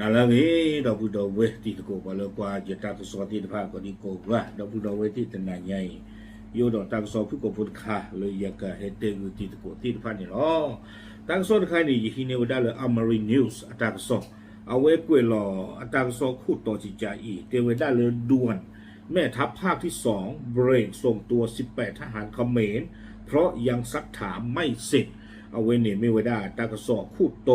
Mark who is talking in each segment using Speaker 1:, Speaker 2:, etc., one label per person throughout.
Speaker 1: นาละเวดอกบุดอกเวที่ตะโกบาลกว่าจะตากสอที่ตะพากอดีโกว่าดอกบุดอกเวที่ตะนาใหญ่โยดอกตักสอพุกพุคาเลยอยากะเฮเตกุที่ตะโกที่ตะพานี่ลอตักสอครนี่ยี่หินเอวดาเลยอเมริเนิวส์ตักสอเอาไว้กวยหล่อตักสอคู่ต่อจิจอีเตวดาเลยด่วน แม่ทัพภาคที่สองเบรนส่งตัว 18 ทหารเขมร เพราะยังซักถามไม่เสร็จเอาไว้เนี่ยไม่ไว้ได้ตักสอคู่โต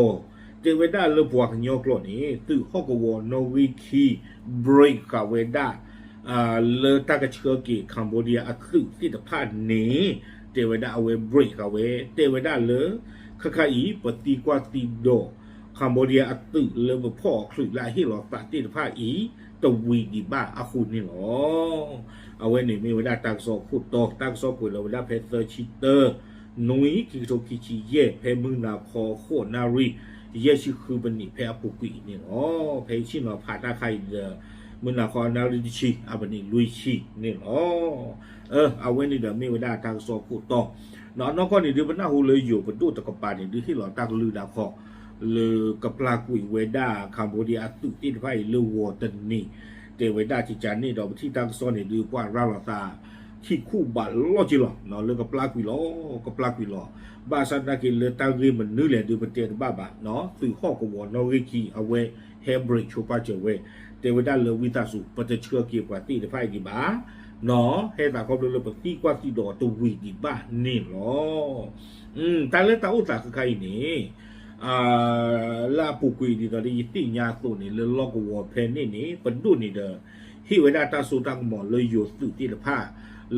Speaker 1: เกเวดาเลบวกโยกลนี่ตือฮอกวอนวิคีบริกกาเวดาอ่าเลตากเชอกีคัมโบเดียอัตุสิตพานี้เตเวดาเวบริกเวเตเวดาเลคคาอีปฏิกวาติโดคัมโบเดียอัตุเลบพ่อคลุลาฮิลอปาติตพาอีตวีดีบ้าอาคุณนี่หรอเอาไว้หนึ่งมีเวลาตักซอพูดตอกตักซอปุ๋ยเราเวลาเพเซอร์ชิเตอร์นุ้ยกิโตกิชิเย่เพมึงนาคอโคนารี 也许可本你拍不贵呢，哦，拍起嘛怕大开的，我那块那里去，啊不你累去呢，哦，呃，啊问你的没有那他说不到，那那块你的不那后来有不多的个把你的去老大个绿那块，了个布拉古伊维达，柬埔寨ตุติดไฟเลววอตันนี่แต่เวดาจิจานี่ดอกที่ตั้งซ้อนในดูว่าราลาตา ที่คู่บาล้อจิหรอเนาะเรื่องกับปลากุยล้อกับปลากุยล้อบาสันนากิเลตารีมันนื้อแหละดูมันเตียนบ้าบะเนาะสื่อข้อกวอนอริคีเอาไว้เฮบริกชูปาเจเวเตวดาเลวิตาสุปะเตเชื่อเกี่ยวกับตีไฟกี่บาเนาะเฮตาเขาเลยปตีกว่าที่ดอตัววีกี่บานี่หรออืมแต่เรื่องตาอุตสาคือใครนี่อ่าลาปูกุยดีต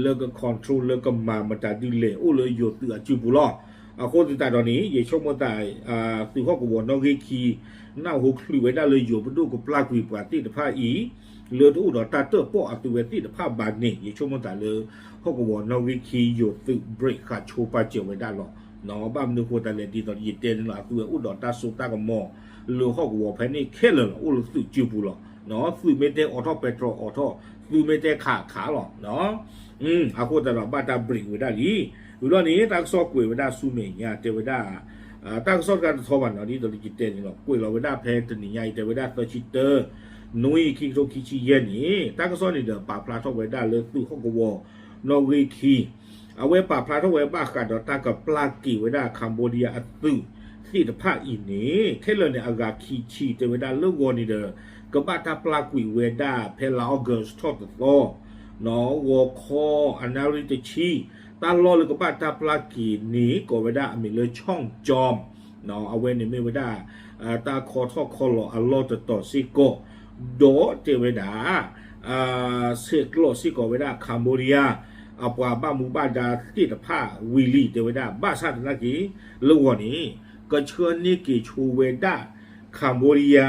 Speaker 1: လက control လကမာမတာဒီလေအိုလေယိုတူအချူဘူးလားအခုဒီတာတော့နေရေချုံမတိုင်အာသူဟုတ်ကောနော်ဂေခီနောက်ဟုတ်ခလူဝဲတာလေယိုဘဒုကပလကွေပွာတိတဖာဤလေတို့တော့တာတော့ပေါ့အတူဝဲတိတဖာဘာနေရေချုံမတိုင်လေဟုတ်ကောနော်ဂေခီယိုသူ break ခါချိုပါချေဝဲတာလောနော်ဘာမနုခိုတလေဒီတော့ရေတဲလာသူဥတော်တာဆိုတာကမောလေဟုတ်ကောဖဲနေခဲလောဥလူသူကျူဘူးလောနော်သူမေတဲအော်တော့ပက်ထရိုအော်တော့ อยู่ไม่แต่ขาขาหรอกเนาะอืมอาโคตลอดบ้าตาบริกเวดาดีอยู่ตอนนี้ตักซอกกุยเวดาซูเมียเทวดาตั้งซอดการทวันอันนี้ตัวดิจิเตนหรอกกุยเราเวดาเพลตันใหญ่เทวดาตัวชิตเตอร์นุยคิงโซคิชิเยนี่ตั้งซอดนี่เดอป่าปลาทเวดาเลือตู้ข้อกวอนอริคีเอาไว้ป่าปลาทเวบ้ากัดตากับปลากีเวดาคัมโบเดียอัตตุที่ตะพาอินนี่แค่เลยในอากาคิชิเทวดาเลือกวอนี่เดอ kepada pelaku weda pelaugus totto no woko คออันนาลิตชีตาลอดเลยก็บ้าตาปลากีนี้ก็ไม่ด้ามีเลยช่องจอมเนาะเอาไว้ในไม่เวด้าตาคอทอคอหลออัลโลต่อต่อซิโกโดเจเวด้าเซกโลซิโกเวด้าคาโมเรียอาปวาบ้ามูบ้าดาที่ตะผ้าวิลีเจเวด้าบ้าซาตินากีลวนี้ก็เชิญนี่กีชูเวด้าคาโมเรีย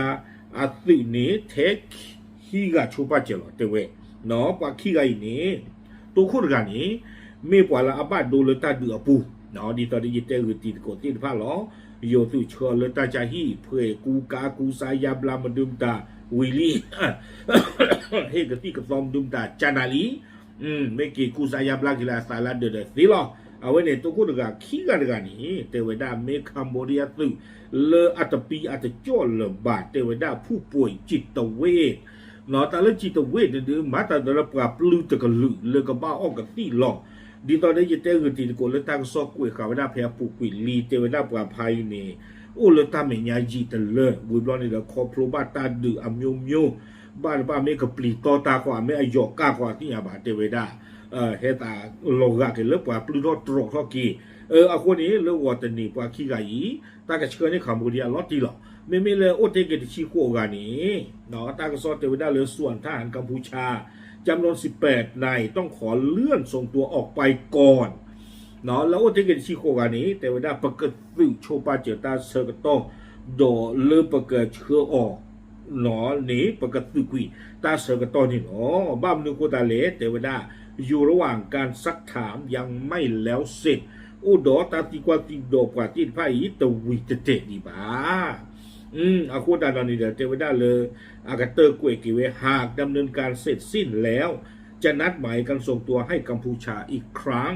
Speaker 1: အသိနေတက်ဟီကချူပါကျလောတေဝဲနော်ပွာခိကိုင်နေတူခုရကနေမေပွာလာအပတ်ဒိုလတတူအပူနော်ဒီတော်ဒီတဲရတီကိုတိတဖာလောယိုသူချောလတချာဟီဖွေကူကာကူစာယဘလာမဒုမတာဝီလီဟေကတိကသောမဒုမတာချာနာလီอืมမေကီကူစာယဘလာကလာဆာလာဒဒသီလော အဝဲနေတူခုတကခီကတကနေတေဝဒမေကမ်ဘောဒီးယားသူလေအတပီအတကြောလဘာတေဝဒဖူပွိจิตเวท နော်တာလချီတဝေတဒမတာဒရပကပလူတကလူလေကပါအော့ကတိလောဒီတော်တဲ့တဲ့ကတိကိုလက်တန်ဆော့ကွေခါဝဒဖဲပူကွေလီတေဝဒပကဖိုင်းနေအိုလတမညာကြီးတလေဝီဘလောနေတဲ့ခေါပလိုဘတာဒူအမျိုးမျိုးဘာဘာမေကပလီတော်တာကွာမေအယောကာကွာတိရပါတေဝဒအဲဟေတာလောကကလေပပလူတော့တရောတော့ကီအဲအခုနေလောဝတနေပွားခိကကြီးတာကချ เออเฮตาโลกันเลือปว่าปลุโดตรอกทอกีเอออะคนนี้เลือกวอตนี่ปว่าขี้กายีตากะเชื่อนี่คัมรดีอะลอตติหรอไม่ไม่เลยโอเตเกติชิโกกานี่เนาะตากะซอเตวิดาเลส่วนทหารกัมพูชาจำนวน 18นายต้องขอเลื่อนส่งตัวออกไปก่อนเนาะแล้วโอเตเกติชิโกกานี่เตวิดาประกะวิวโชปาเจตาเซอร์กโตโดเลือประกะเชื่อออกหนอหนีปกติกุยตาเซอร์กตอนนี่หนอบ้ามนุโกตาเลเตวิดา อยู่ระหว่างการซักถามยังไม่แล้วเสร็จอุดอตาติกวาติโดกวาติไายิตวิตเตดีบาอืมอาคูดานอนิเดเตวิด้าเลยอากาเตอร์กุเอกิเวหากดำเนินการเสร็จสิ้นแล้ว จะนัดหมายกันส่งตัวให้กัมพูชาอีกครั้ง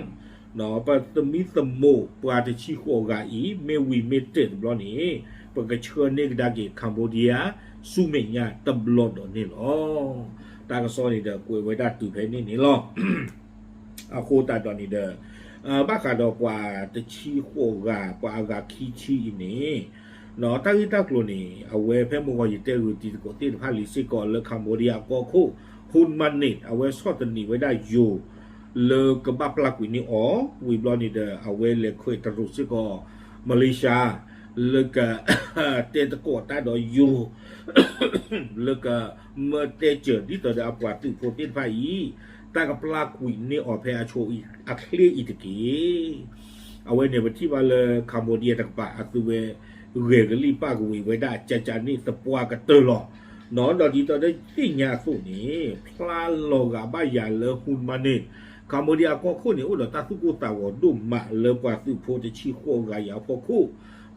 Speaker 1: หนอปาตมิสโมปาติชิโคกาอีเมวีเมเตดบลอนี้ปกเชิญเนกดาเกคัมโบเดียสุเมญาตบลอนนี่หรอ တာကစောနေတဲ့ကိုဝေဒတူဖဲနေနေလောအခုတာတော့နေတဲ့အာဘကတော့ကွာတချီဟိုကကွာကခီချီနေနော်တာဂီတာကလိုနေအဝဲဖဲမောကရတဲ့ရူတီကိုတိဖာလီစစ်ကောလကမ်ဘောဒီးယားကိုခုဟွန်မန်နေအဝဲဆော့တနီဝဲဒါယိုလေကဘပလာကွီနီအောဝီဘလောနီတဲ့အဝဲလေခွေတရုစစ်ကောမလေးရှား လေကတဲ့တကောတာတော့ယို လေကမတဲ့ချဒီတော့အပွားတူဖိုတိဖာယီ ตากปลากุยนี่ออเพอโชอีอะเคลีอีตกีเอาไว้ในวันที่ว่าเลยคัมโบเดียตกปะอะตุเวเรกลีปากวีไว้ได้จาจานี่สปวากะเตอหรอนอนดอดีตอได้สิญาสุนี่พลาโลกาบายาเลหุนมานี่คัมโบเดียก็คู่นี่อุดตา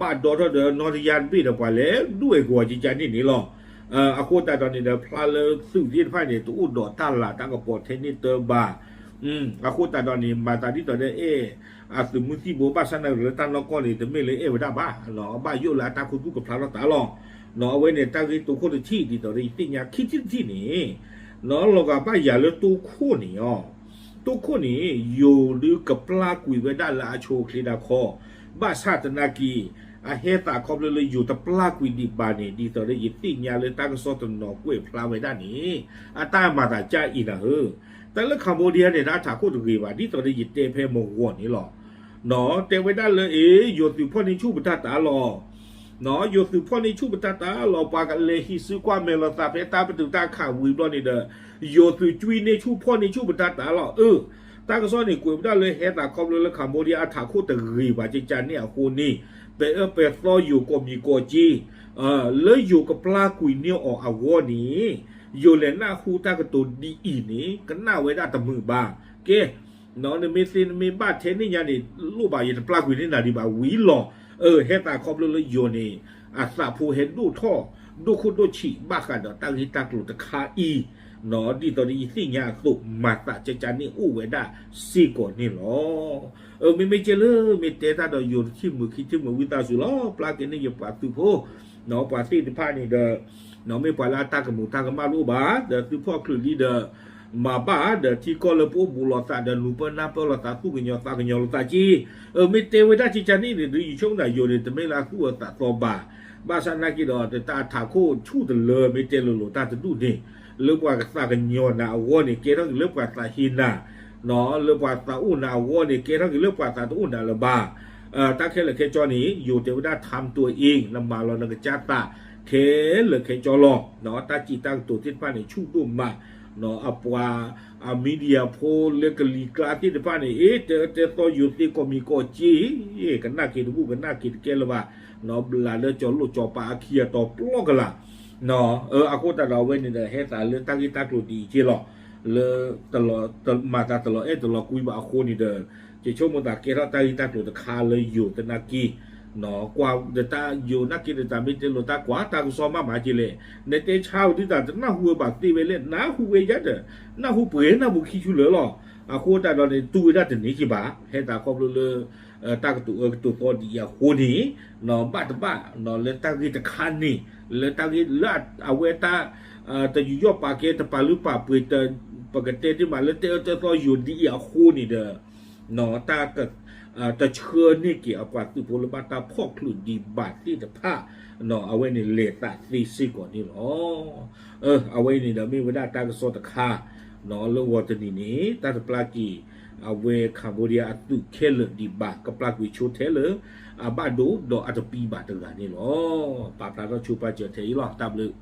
Speaker 1: บ้านโดนเดินนอทยานพี่ตะกว่แล้วด้วยหัวจิจันนี่นี่หรอเอ่ออากูแต่ตอนนี้เดี๋พลาเลยซึ่งที่พ่ยเนี่ยตู้ดอดตั้นละตั้งกับปวดเทนนี่เตอร์บาอืมอากูแต่ตอนนี้มาตาที่ตอนนี้เอออาสมุนที่โบบ้าชนะหรือตั้งล็อกก้อนนี่แต่ไม่เลยเออได้บ้าหรอบ้ายุ่ละตั้งคุณกูกับพลาเราตาลองหนอเว้เนี่ยตั้งที่ตู้คนที่ดีตอนนี้ที่ยาคิดที่ที่นี่หนอเรากับบ้าอย่าเลือตู้คู่นี่อ๋อตู้คู่นี่อยู่หรือกับปลากุยไว้ได้ละโชคลีดาคอ ဒါခောဘာသတနာကီ a heta koble le yu ta pla kwi di ba ni di to le yi ti nya le ta ko so to no kwe pla we da ni a ta ma ta cha i na hu ta le cambodia ne da tha ko to ge ba di to le yi te phe mo wo ni lo no te we da le e yo tu pho ni chu ba ta ta lo no yo tu pho ni chu ba ta ta lo pa ka le hi su kwa me lo ta phe ta pa tu ta kha wi lo ni de yo tu chui ni chu pho ni chu ba ta ta lo ư တာကစောနေကိုပြတယ်ဟဲတာကောဘလကမ္ဘောဒီးယားထာခုတရီပါချချန်နေအခုနေပေအပေသောယူကိုမီကိုကြီးအာလေယူကပလာကွီနီအောအဝေါ်နီယူလေနာဟူတာကတိုဒီအီနီကနာဝဲတာတမှုပါကဲနော်နေမစင်မေဘာထဲနေညာနေလို့ပါရပလာကွီနီနာဒီပါဝီလောเออเฮตาคอบเลยโยนี่อาสาผู้เห็นดูท่อดูคุดูฉีบ้ากันดอตั้งฮิตากลุตะคาอี เนาะดีตอนนี้สิญาสุมาตะเจจานี่อู้เวดาสิก่อนนี่หรอเออไม่ไม่เจเลยไม่เตตาดออยู่ที่มือคิดที่มือวิตาสุลอปลาเกนี่อยู่ปาตุโพเนาะปาติที่พานี่เดอเนาะไม่ปลาตากมูตากมาลูบาเดอตุพ่อคลือลีเดอมาบ้าเดอที่ก็เลปูบุลตาเดลูปนาเปลตาสุกญอตากญอลตาจีเออไม่เตเวดาจิจานี่เดออยู่ช่วงไหนอยู่เดแต่ไม่ลาสุตาตอบาบ้าสันนักกีดอแต่ตาถาโคชูดเลยไม่เตลโลตาจะดูนี่ lớp qua sa cái nhon na wo ni ke đó lớp qua sa hin na nó lớp qua sa u na wo ni ke đó lớp qua sa u na là ba เอ่อตาเคเลยเคจอนี้อยู่เทวดาทำตัวเองลำมาเรานักจัตตาเคเลยเคจอลอเนาะตาจีตั้งตัวที่ป้าในชูดุมมาเนาะอปวาอามีเดียโพเลกลีกลาที่ป้าในเอ๊ะเจอเจอตัวอยู่ที่ก็มีโกจีเอ๊ะกันน่าคิดบุกันน่าคิดแกลว่าเนาะบลาเลจอลุจอปาเคียต่อปลอกละ နော်အခုတတော်ဝင်းနေတဲ့ဟဲ့တာလေတကီတက်လို့ဒီကြီးလောလေတလောမာတာတလောအဲ့တလောကွီးပါအခုနေတဲ့ချေချုံမတာကေရတာလီတက်လို့တခါလေယူတနာကီနော်ကွာဒတာယူနာကိဒတာမီတေလိုတာကွာတာကိုစောမမာကြီးလေနေတဲ့ချောက်ဒီတာတနာဟူပါတီပဲလေနာဟူဝေရတဲ့နာဟူပွေးနာဘူးခီချူလေလောအခုတတော်နေတူရတဲ့နေကြီးပါဟဲ့တာကောဘလို့လေ tak tu tu ko dia hodi no bat ba no le tak kita khani le tak la aweta ta yuyo pa ke ta palu pa pu ta pagate ti ma le te te to yu dia honi de no ta ka ta chhe ni ki apa tu polo ba ta phok lu di ba ti ta pha no awe ni le ta ti si ko ni lo eh awe ni da mi wa ta ka so ta kha no lo wa ta ni ni ta ta pla ki အဝဲကမ္ဘောဒီးယားအတုခဲလဒီဘာကပလကွေချိုထဲလအဘဒိုဒေါ်အတပီဘာတကနေလောပပလာတော့ချူပါချက်ထဲလောတပ်လို့